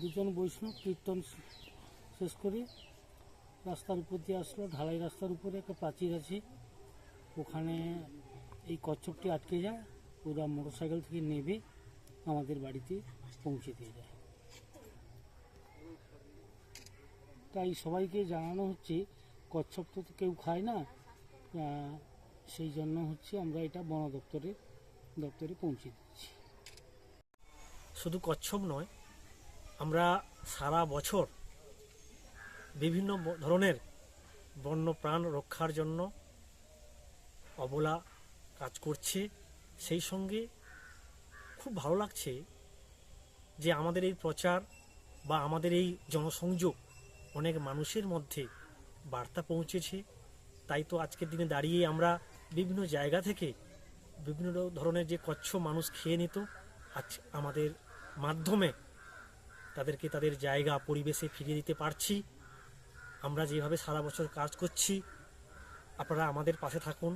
দুজন বৈষ্ণব কীর্তন শেষ করে। রাস্তার উপর দিয়ে আসলো, ঢালাই রাস্তার উপরে একটা প্রাচীর আছে। ওখানে এই কচ্ছপটি আটকে যায়, ওরা মোটরসাইকেল থেকে নেবে, আমাদের বাড়িতে পৌঁছে দিয়ে যায়। তাই সবাইকে জানানো হচ্ছে, কচ্ছপ তো কেউ খায় না সেই জন্য হচ্ছে আমরা এটা বন দপ্তরে দপ্তরে পৌঁছে দিচ্ছি। শুধু কচ্ছপ নয় আমরা সারা বছর বিভিন্ন ধরনের বন্য প্রাণ রক্ষার জন্য অবলা কাজ করছে। সেই সঙ্গে খুব ভালো লাগছে যে আমাদের এই প্রচার বা আমাদের এই জনসংযোগ অনেক মানুষের মধ্যে বার্তা পৌঁছেছে। তাই তো আজকের দিনে দাঁড়িয়ে আমরা বিভিন্ন জায়গা থেকে বিভিন্ন ধরনের যে কচ্ছ মানুষ খেয়ে নিত, আজ আমাদের মাধ্যমে তাদেরকে তাদের জায়গা, পরিবেশে ফিরিয়ে দিতে পারছি। আমরা যেভাবে সারা বছর কাজ করছি, আপনারা আমাদের পাশে থাকুন।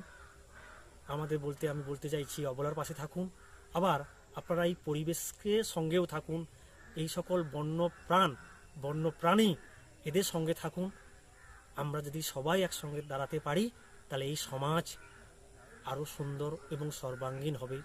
আমাদের বলতে, আমি বলতে চাইছি, অবলার পাশে থাকুন। আবার আপনারা এই পরিবেশকে সঙ্গেও থাকুন। এই সকল বন্য প্রাণ বন্য প্রাণী এদের সঙ্গে থাকুন। আমরা যদি সবাই একসঙ্গে দাঁড়াতে পারি, তাহলে এই সমাজ আরও সুন্দর এবং সর্বাঙ্গীন হবে।